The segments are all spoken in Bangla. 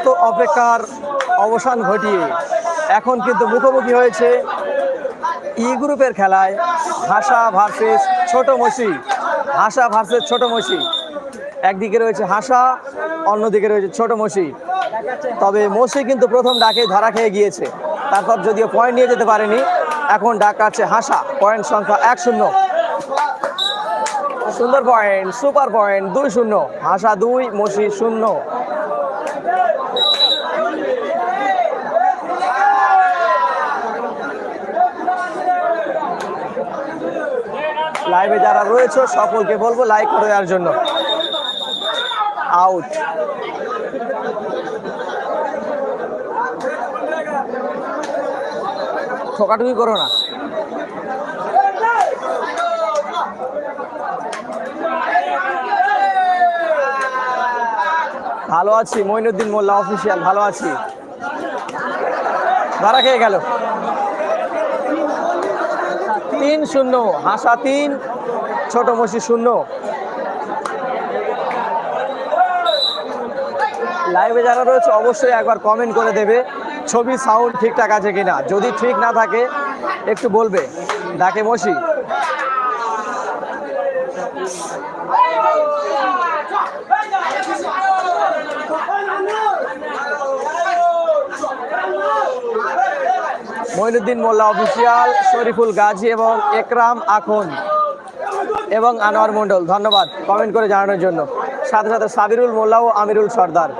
সমস্ত অপেক্ষার অবসান ঘটিয়ে এখন কিন্তু মুখোমুখি হয়েছে ই গ্রুপের খেলায় হাসা ভার্সেস ছোট মসি। হাসা ভার্সেস ছোট মসি। একদিকে রয়েছে হাসা, অন্যদিকে রয়েছে ছোট মসি। তবে মসি কিন্তু প্রথম ডাকে ধরা খেয়ে গিয়েছে। তারপর যদিও পয়েন্ট নিয়ে যেতে পারেনি, এখন ডাক আছে হাসা। পয়েন্ট সংখ্যা এক শূন্য। সুন্দর পয়েন্ট সুপার পয়েন্ট দুই শূন্য। হাসা দুই, মসি শূন্য। লাইভে যারা রয়েছে, সকলকে বলব লাইক করে দেওয়ার জন্য। আউট ঠোকাঠুকি করো না। ভালো আছি, মইনুদ্দিন মোল্লা অফিসিয়াল ভালো আছি। ধরা খেয়ে গেল। তিন শূন্য, হাসা তিন। ছোট মসি শূন্য। লাইভে যারা রয়েছে, অবশ্যই একবার কমেন্ট করে দেবে ছবি সাউন্ড ঠিকঠাক আছে কিনা। যদি ঠিক না থাকে, একটু বলবে। ডাকে মসি। মইনুদ্দিন মোল্লা অফিসিয়াল শরীফুল গাজী এবং একরাম আখন। এবং আনোয়ার মণ্ডল, ধন্যবাদ কমেন্ট করে জানানোর জন্য। সাথে সাথে সাবিরুল মোল্লা ও আমিরুল সর্দার।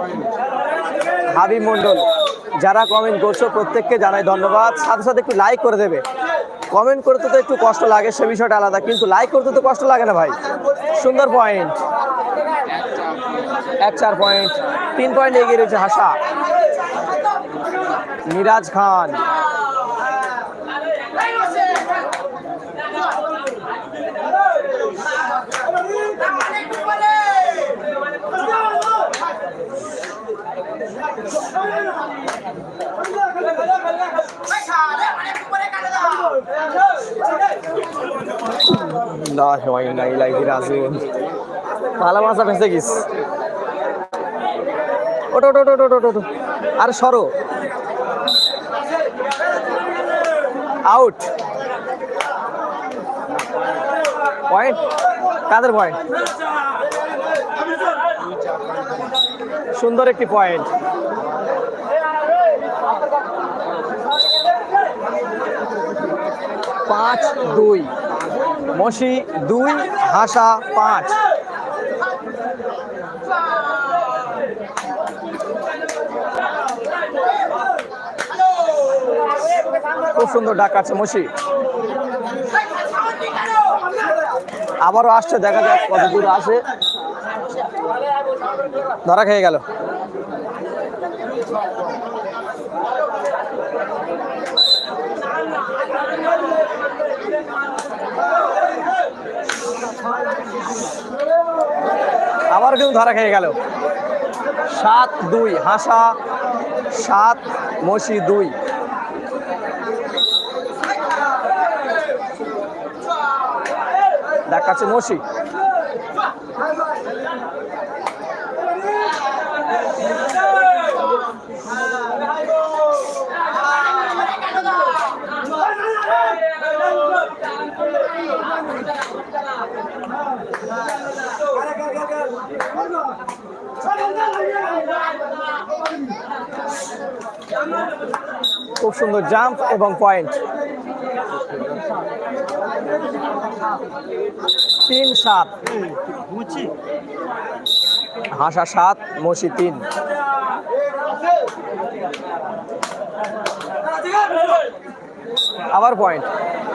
হাবিব মণ্ডল, যারা কমেন্ট করছ প্রত্যেককে জানাই ধন্যবাদ। সাথে সাথে একটু লাইক করে দেবে। কমেন্ট করতে তো একটু কষ্ট লাগে, সে বিষয়টা আলাদা, কিন্তু লাইক করতে তো কষ্ট লাগে না ভাই। সুন্দর পয়েন্ট এক চার পয়েন্ট তিন পয়েন্ট এগিয়ে রয়েছে হাসা। মিরাজ খান। ইলাইহি রাজিউন। ভালো মাছা ফেসে গিস আরে সরো। আউট পয়েন্ট কাদের পয়েন্ট সুন্দর একটি পয়েন্ট পাঁচ, দুই। মসি, দুই, হাসা, পাঁচ। খুব সুন্দর ডাক আছে মসি। আবারও আসছে, দেখা যাক কত দূর আসে। ধরা খেয়ে গেল। আবার কিন্তু ধরা খেয়ে গেল। সাত দুই হাসা সাত মসি দুই। দেখাচ্ছে মসি। খুব সুন্দর জাম্প এবং পয়েন্ট। তিন সাত। হাসা সাত, মসি তিন। আবার পয়েন্ট।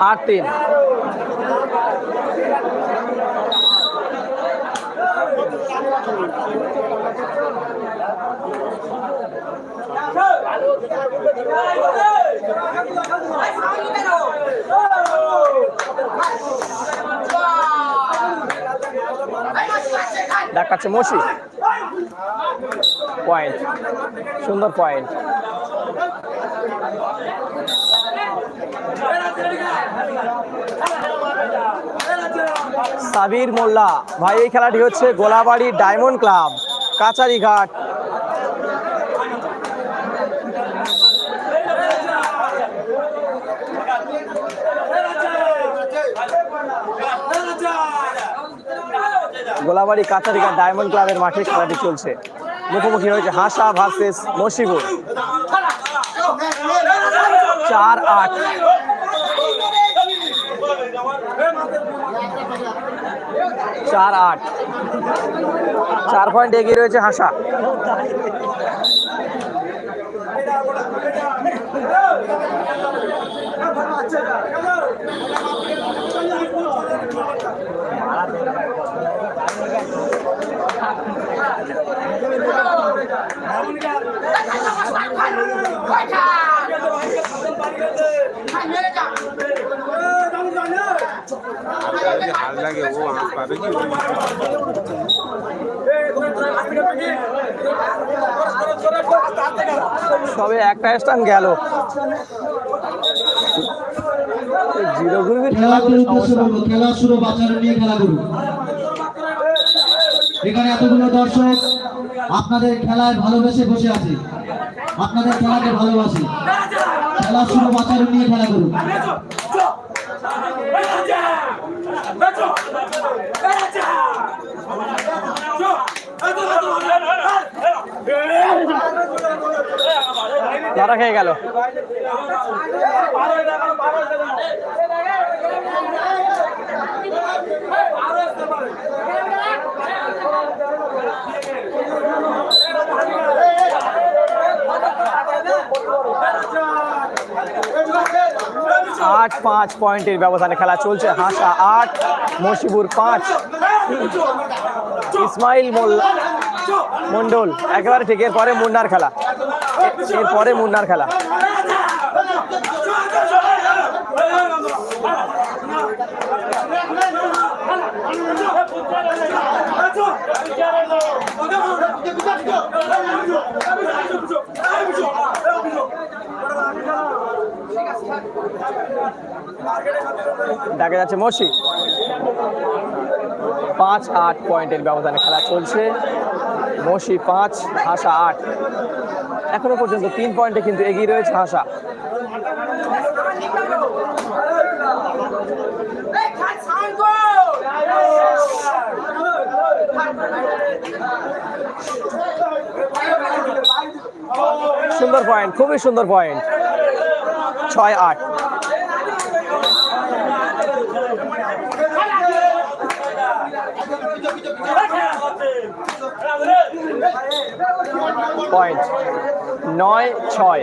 আট তিন। দেখাচ্ছে মসি। পয়েন্ট সুন্দর পয়েন্ট সাবির মোল্লা, ভাই, এই খেলাটি হচ্ছে গোলাবাড়ি ডায়মন্ড ক্লাব কাচারিঘাট গোলাবাড়ি কাতারিকা ডায়মন্ড ক্লাবের মাঠে খেলাটি চলছে। মুখোমুখি হয়েছে হাসা ভার্সেস মসিবুর চার আট। চার আট। চার পয়েন্ট এগিয়ে রয়েছে হাসা। সবে একটা স্টান গেল। জিরো গ্রুপের খেলা শুরু বাচ্চারা নিয়ে খেলা করুন। এখানে এতগুলো দর্শক আপনাদের খেলায় ভালোবেসে বসে আছে আপনাদের খেলাকে ভালোবাসি খেলা শুরু বাচ্চারা নিয়ে খেলা করুন ধরা খেয়ে গেল আট পাঁচ পয়েন্টের ব্যবধানে খেলা চলছে। হাসা আট মসিবুর পাঁচ। ইসমাইল মোল্লা মন্ডল একেবারে ঠিক, এরপরে মুন্নার খেলা। এরপরে মুন্নার খেলা। দেখা যাচ্ছে মসি। পাঁচ আট পয়েন্টের ব্যবধানে খেলা চলছে। মসি পাঁচ, হাসা আট। এখনও পর্যন্ত তিন পয়েন্টে কিন্তু এগিয়ে রয়েছে হাসা। সুন্দর পয়েন্ট খুবই সুন্দর পয়েন্ট ছয় আট। পয়েন্ট নয় ছয়।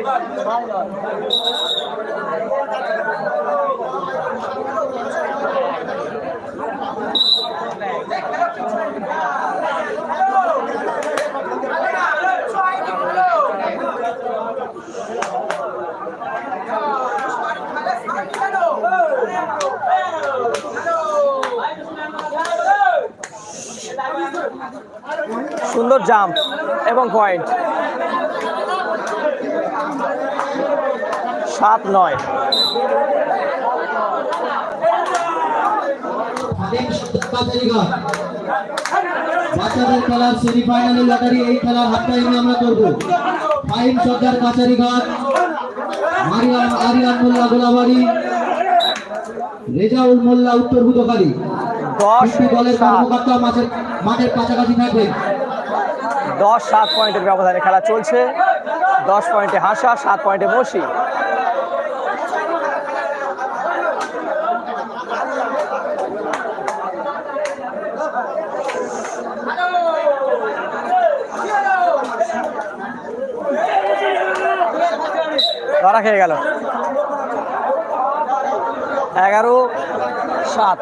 সুন্দর জাম্প এবং পয়েন্ট। সাত নয়। বাচ্চাদের খেলার সেমিফাইনালের লটারি এই খেলার হাত টাইমে আমরা করব। ফাহিম সর্দার কাছারিঘাট মারিয়ান আরিয়ান মোল্লা গোলাবাড়ি রেজাউল মোল্লা উত্তর দলের কর্মকর্তা মাঠের কাছাকাছি থাকবেন। দশ, সাত পয়েন্টের ব্যবধানে খেলা চলছে। দশ পয়েন্টে হাসা, সাত পয়েন্টে মসি ধরা খেয়ে গেল। এগারো, সাত।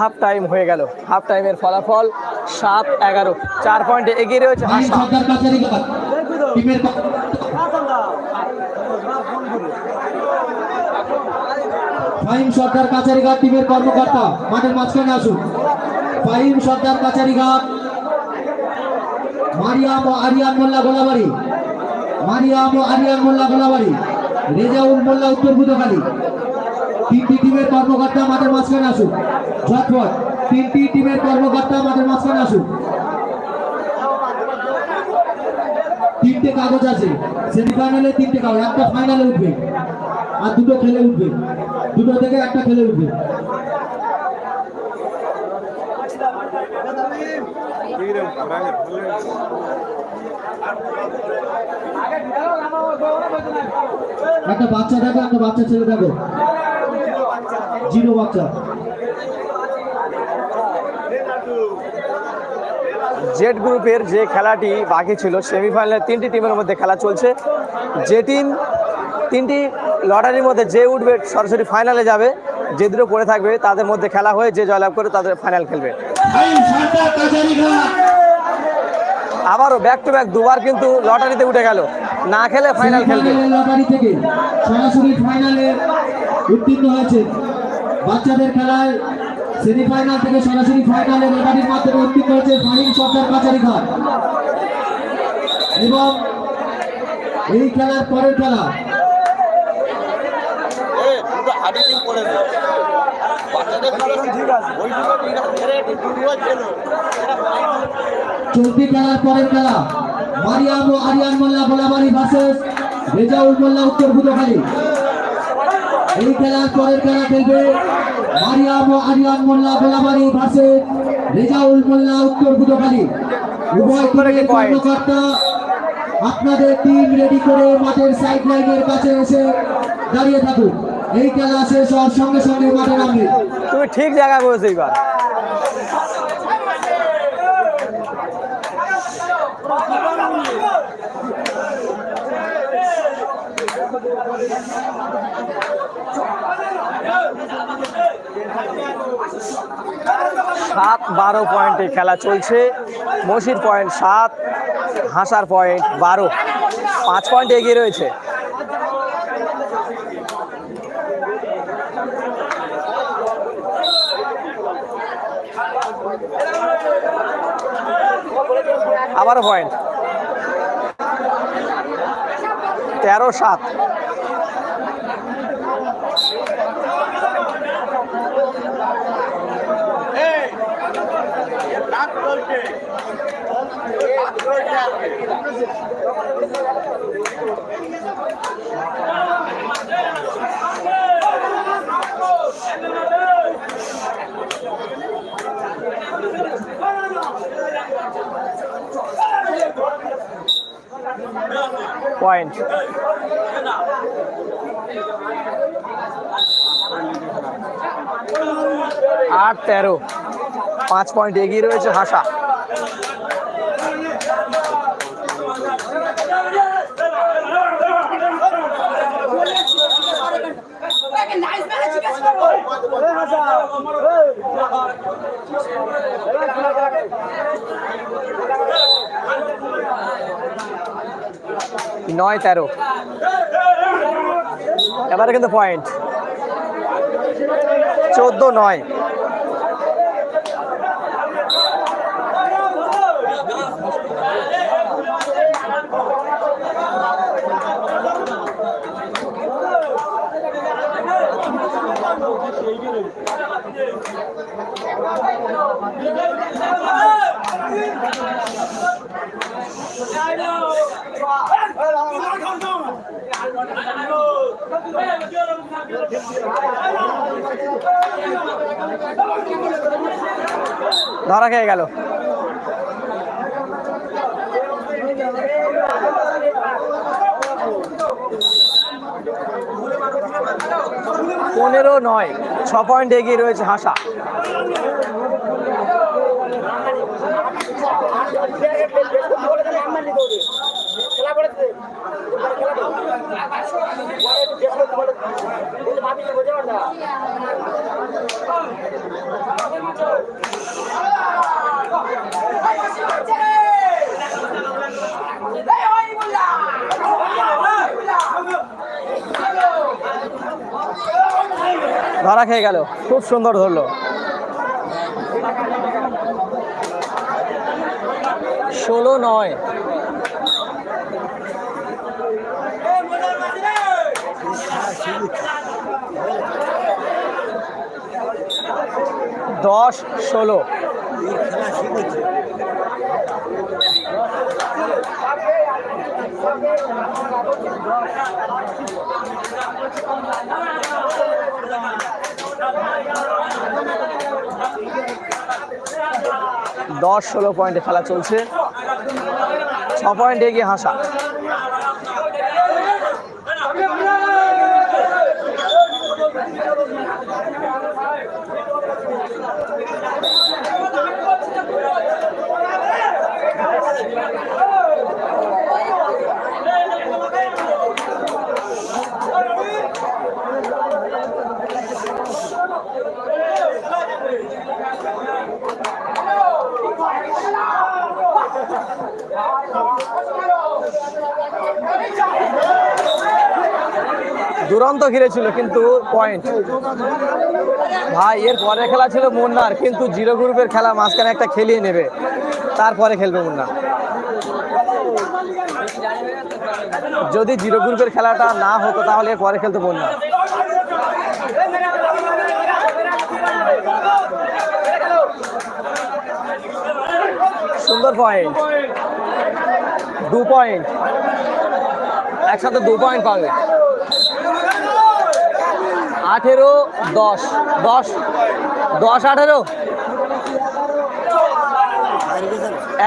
হাফ টাইম হয়ে গেল। হাফ টাইমের ফলাফল সাত এগারো। চার পয়েন্টে এগিয়ে রয়েছে টিমের ফাহিম সর্দার কাছারিঘাট টিমের কর্মকর্তা। মাঠের মাঝখানে আসুন। ফাহিম সর্দার কাছারিঘাট। মারিয়াম ও আরিয়ান মোল্লা গোলাবাড়ি। মারিয়াম ও আরিয়ান মোল্লা গোলাবাড়ি। রেজাউল মোল্লা উত্তর বুধখালী টিমের কর্মকর্তা মাঠের মাঝখানে আসুক। ঝটপট তিনটি টিমের কর্মকর্তা মাঠের মাঝখানে আসুক। তিনটে কাগজ আছে সেমিফাইনালে তিনটে কাগজ, একটা ফাইনালে উঠবে। আর দুটো খেলে উঠবে। দুটো থেকে একটা খেলে উঠবে। একটা বাচ্চা দেখো, একটা বাচ্চা ছেলে দেখো। জিরো বাচ্চা জেড গ্রুপের যে খেলাটি বাকি ছিল সেমিফাইনালে তিনটি টিমের মধ্যে খেলা চলছে। যে টিম তিনটি লটারির মধ্যে যে উঠবে সরাসরি ফাইনালে যাবে যে দুটো পড়ে থাকবে তাদের মধ্যে খেলা হয়ে যে জয়লাভ করে তাদের ফাইনাল খেলবে। আবারও ব্যাক টু ব্যাক দুবার কিন্তু লটারিতে উঠে গেল। না খেলে ফাইনাল খেলবে। লটারি থেকে সরাসরি ফাইনালে উত্তীর্ণ হয়েছে বাচ্চাদের খেলায় সেমিফাইনাল থেকে সরাসরি ফাইনালে লটারির মাধ্যমে উত্তীর্ণ হয়েছে ফাহিম সরকার কাছারিঘাট এবং এই খেলার পরের খেলা চলতি খেলার পরের খেলা মারিয়াম ও আরিয়ান মোল্লা গোলাবাড়ি ভার্সেস রেজাউল মোল্লা উত্তর বুধখালী এই খেলার পরের খেলা খেলবে মারিয়াম ও আরিয়ান মোল্লা ভার্সেস রেজাউল মোল্লা উত্তর বুধখালী উভয় টিমের কর্মকর্তা আপনাদের টিম রেডি করে মাঠের সাইড লাইনের কাছে এসে দাঁড়িয়ে থাকুন এই খেলা শেষ হওয়ার সঙ্গে সঙ্গে মাঠে নামবে। তুমি ঠিক জায়গা বলেছ এইবার। সাত, বারো পয়েন্টে খেলা চলছে। মসির পয়েন্ট সাত, হাসার পয়েন্ট বারো। পাঁচ পয়েন্ট এগিয়ে রয়েছে। আবারও পয়েন্ট তেরো, সাত। পয়েন্ট আট তেরো। পাঁচ পয়েন্ট এগিয়ে রয়েছে হাসা। নয় তেরো। এবারে কিন্তু পয়েন্ট চোদ্দ নয়। ধরা খেয়ে গেল। পনেরো নয় ছ পয়েন্ট এগিয়ে রয়েছে হাসা। ধরা খেয়ে গেল। খুব সুন্দর ধরলো। ষোলো নয়। দশ ষোলো। দশ ষোলো পয়েন্টে খেলা চলছে। ছ পয়েন্ট এগিয়ে হাসা। দুরন্ত ঘিরেছিল কিন্তু পয়েন্ট ভাই, এর পরে খেলা ছিল মুন্নার, কিন্তু জিরো গ্রুপের খেলা মাঝখানে একটা খেলিয়ে নেবে। তারপরে খেলবে মুন্না। যদি জিরো গ্রুপের খেলাটা না হতো, তাহলে এর পরে খেলতো মুন্না। সুন্দর পয়েন্ট দু পয়েন্ট একসাথে দু পয়েন্ট পাবে। আঠেরো, দশ। দশ? দশ, আঠেরো?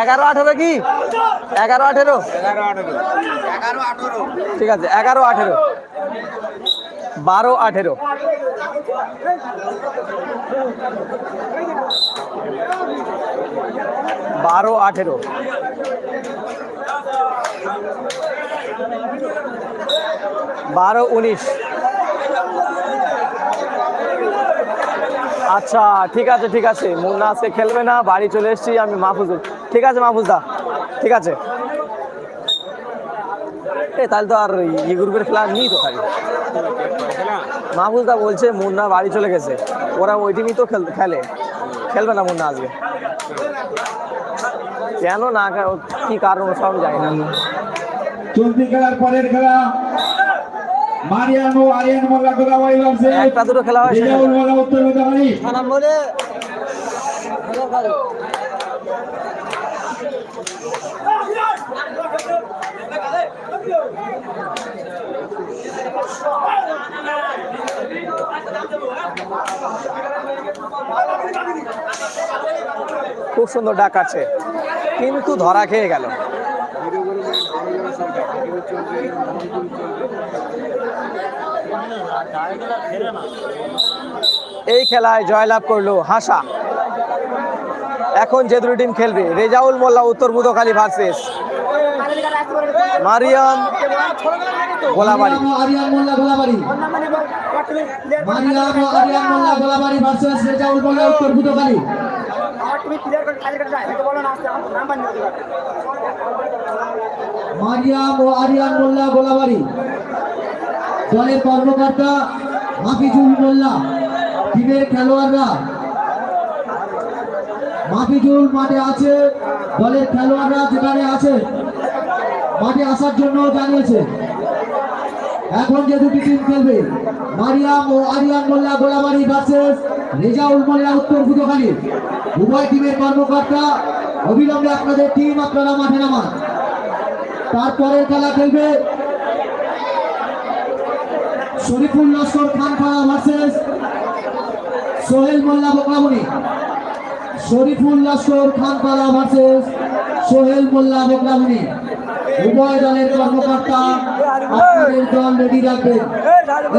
এগারো, আঠেরো কি? এগারো, আঠেরো? ঠিক আছে, এগারো, আঠেরো। বারো আঠেরো। বারো আঠেরো। বারো, উনিশ। আচ্ছা ঠিক আছে ঠিক আছে। মুন্না আজকে খেলবে না, বাড়ি চলে এসেছি আমি মাহফুজ। ঠিক আছে, মাহফুজ দা, ঠিক আছে। তাহলে তো আর ই গ্রুপের খেলা নেই তো খালি মাহফুজ দা বলছে, মুন্না বাড়ি চলে গেছে। ওরা ওই টিমই তো খেল- খেলে। খেলবে না মুন্না আজকে। কেন না কি কারণ সব জানি না। চলতি খেলার পরের খেলা মারিয়ানো আরিয়ান মোল্লা ভার্সেস একটা দুটো খেলা হয় মোল্লা উত্তর গোদাবাড়ি খুব সুন্দর ডাক আছে কিন্তু ধরা খেয়ে গেল। এই খেলায় জয়লাভ করল হাসা। এখন যে দুটি টিম খেলবে। রেজাউল মোল্লা, উত্তর বুধকালী ভার্সেস। মারিয়াম গোলাবাড়ি। মারিয়াম ও আরিয়ান মোল্লা গোলাবাড়ি। দলের কর্মকর্তা মাফিজুল মোল্লা, টিমের খেলোয়াড়রা। মাফিজুল মাঠে আছে, দলের খেলোয়াড়রা যেখানে আছে, মাঠে আসার জন্য জানিয়েছে। এখন যে দুটি টিম খেলবে, মারিয়াম ও আরিয়ান মোল্লা গোলাবাড়ি ভার্সেস রেজাউল মোল্লা উত্তর বুধখালী উভয় টিমের কর্মকর্তা, অবিলম্বে আপনাদের টিম আপনারা মাঠে নামান। তারপরের খেলা খেলবে শরীফুল লস্কর খান খাড়া ভার্সেস সোহেল মোল্লা বোকলামণি শরীফুল লস্কর খান খাড়া ভার্সেস সোহেল মোল্লা বোকলামণি উভয় দলের কর্মকর্তা আপনাদের দল রেডি রাখবেন।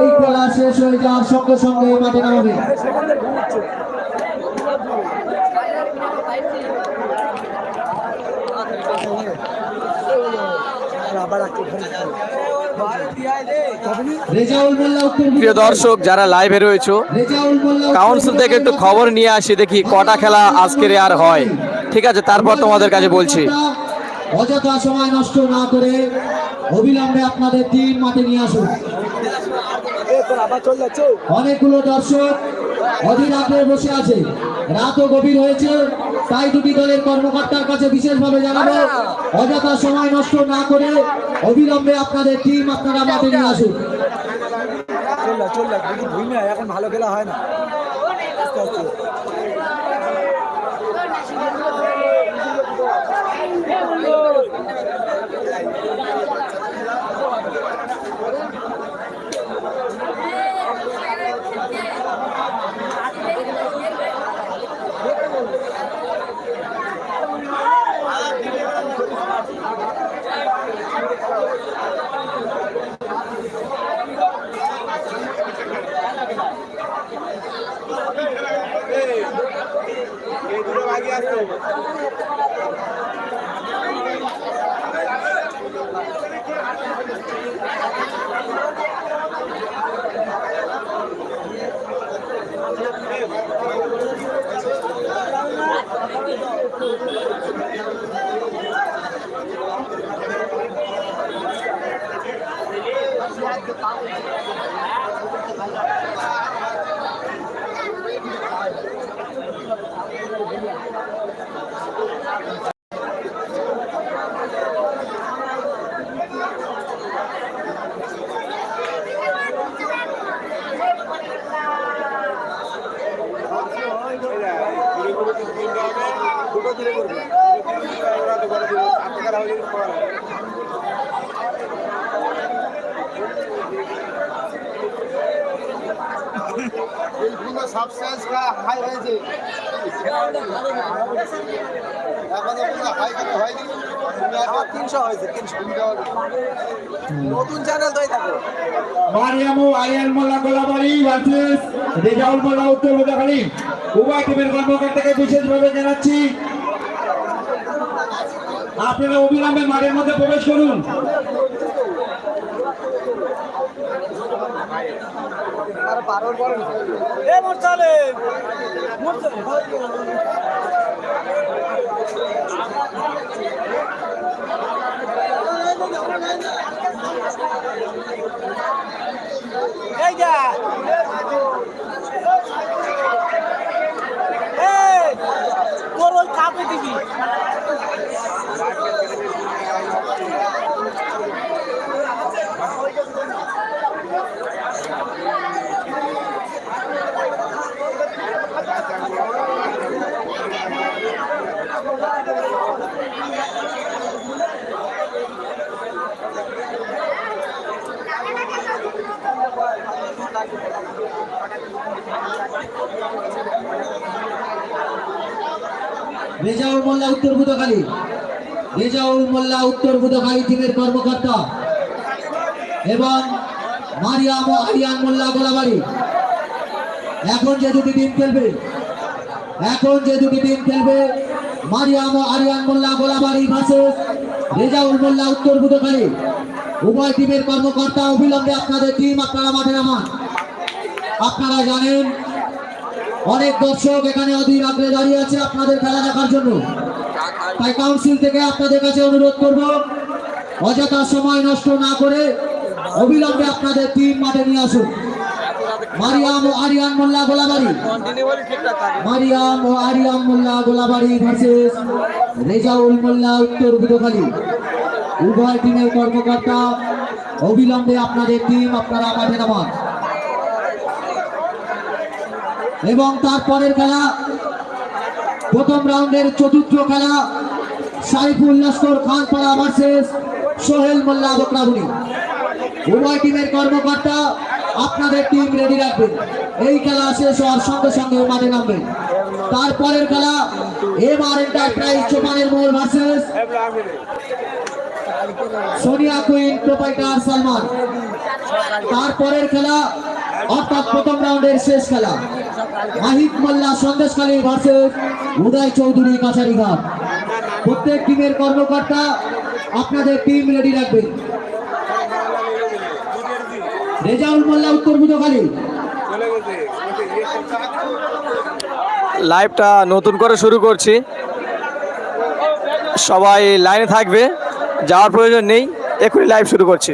এই খেলা শেষ হয়ে যাওয়ার সঙ্গে সঙ্গে মাঠে নামাবে। উত্তর প্রিয় দর্শক যারা লাইভে রয়েছে কাউন্সিল থেকে একটু খবর নিয়ে আসি দেখি কটা খেলা আজকের আর হয়। ঠিক আছে তারপর তোমাদের কাছে বলছি। অযথা সময় নষ্ট না করে অবিলম্বে আপনাদের তিন মাঠে নিয়ে আসুন। অনেকগুলো দর্শক অধীর আগ্রহে বসে আছে। রাতও গভীর হয়েছে, তাই দুটি দলের কর্মকর্তার কাছে বিশেষভাবে জানাব, অযথা সময় নষ্ট না করে অবিলম্বে আপনাদের টিম আপনারা মাঠে নিয়ে আসুন। এখন ভালো খেলা হয় না। Obrigado. এখনও পুরো হাই কত হয়নি। তিনশো হয়েছে তিনশো। নতুন চ্যানেল তো দেখো মারিয়ামু আরিয়ান মোল্লা গোলাবাড়ি ভার্সেস রেজাউল মোল্লা উত্তর বোঝাখালী উভয় টিমের কর্মকর্তাকে বিশেষভাবে জানাচ্ছি। আপনারা অবিলম্বে মাঠের মধ্যে প্রবেশ করুন আর বারোর পরে এ মোরচালে এই যা। তোর ওই কাপে দিবি। রেজাউল মোল্লা উত্তর বুধখালী রেজাউল মোল্লা উত্তর বুধখালী টিমের কর্মকর্তা। এবং মারিয়াম ও আরিয়ান মোল্লা গোলাবাড়ি। এখন যে দুটি টিম খেলবে এখন যে দুটি টিম খেলবে, মারিয়াম, আরিয়ান মোল্লা গোলাবাড়ি ভার্সেস, রেজাউল মোল্লা উত্তর বুধখালী উভয় টিমের কর্মকর্তা অবিলম্বে আপনাদের টিম আপনারা মাঠে নামান। আপনারা জানেন, অনেক দর্শক এখানে অধীর আগ্রহে দাঁড়িয়ে আছে আপনাদের খেলা দেখার জন্য। তাই কাউন্সিল থেকে আপনাদের কাছে অনুরোধ করব, অযথা সময় নষ্ট না করে অবিলম্বে আপনাদের টিম মাঠে নিয়ে আসুন। মারিয়াম ও আরিয়ান মোল্লা গোলাবাড়ি। মারিয়াম ও আরিয়াম মোল্লা গোলাবাড়ি ভার্সেস রেজাউল মোল্লা উত্তর বুধখালী উভয় টিমের কর্মকর্তা, অবিলম্বে আপনাদের টিম আপনারা মাঠে নামান। এবং তারপরের খেলা, প্রথম রাউন্ডের চতুর্থ খেলা, সাইফুল লস্কর খানপাড়া ভার্সেস সোহেল মোল্লা বকরাবুনি উভয় টিমের কর্মকর্তা আপনাদের টিম রেডি রাখবেন এই খেলা শেষ হওয়ার সঙ্গে সঙ্গে মাঠে নামবেন তারপরের খেলা এম এবার এন্টারপ্রাইজ চোপানের মোড় versus Sonia queen proprietor Salman তারপরের খেলা অর্থাৎ প্রথম রাউন্ডের শেষ খেলা। মাহিদ মোল্লা সন্দেশকালী ভার্সেস উদয় চৌধুরী কাছারিঘাট। প্রত্যেক টিমের কর্মকর্তা আপনাদের টিম রেডি রাখবেন লাইভটা নতুন করে শুরু করছি। সবাই লাইনে থাকবে, যাওয়ার প্রয়োজন নেই, এখনই লাইভ শুরু করছি।